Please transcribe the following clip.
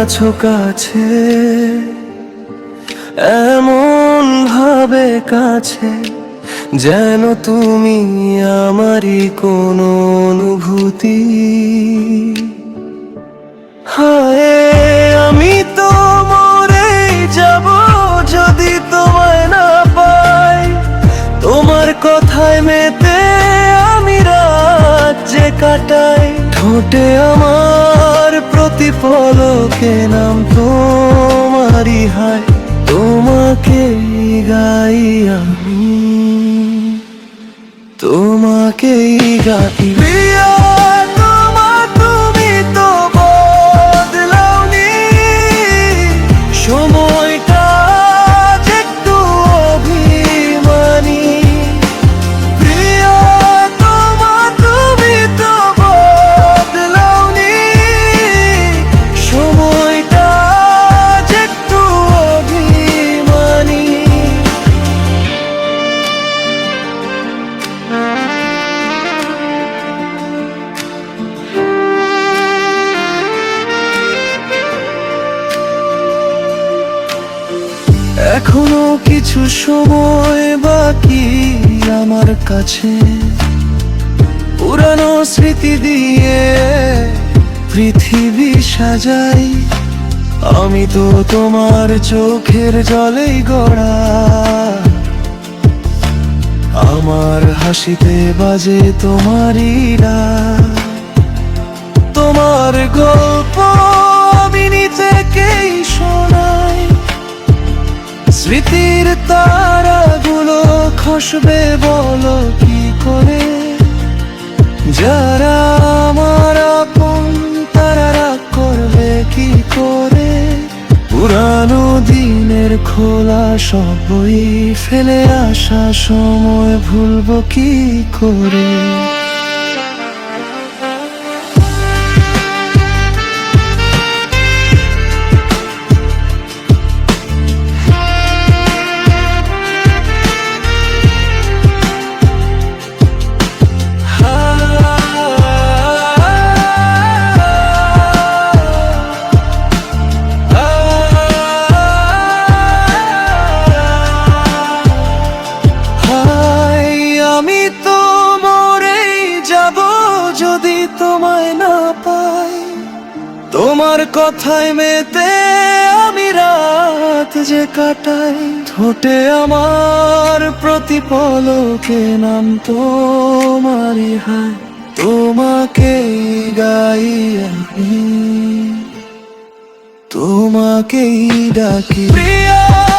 আছো কাছে, এমন ভাবে কাছে, যেন তুমি আমারই কোনো অনুভূতি। হায়, আমি তো মরে যাব যদি তোমায় না পাই। তোমার কথায় মেতে আমি রাত যে কাটাই, ঠোঁটে আমার প্রতিফলকে নাম তোমারই হায় তোমাকে গাই এখনও কিছু সময় বাকি আমার কাছে। পুরানো স্মৃতি দিয়ে পৃথিবী সাজাই। আমি তো তোমার চোখের জলেই গড়া। আমার হাসিতে বাজে তোমারই। তোমার গল্প স্মৃতির তারাগুলো খসবে বলো কি করে? যারা আমার আপন তারা করবে কি করে? পুরানো দিনের খোলা সব বই ফেলে আসা সময়, ভুলবো কি করে? তোমার কথায় মেতে আমি রাত যে কাটাই। ঠোঁটে আমার প্রতিপলকে নাম তোমারই হায়। তোমাকে গাই আমি। তোমাকেই ডাকি। প্রিয়া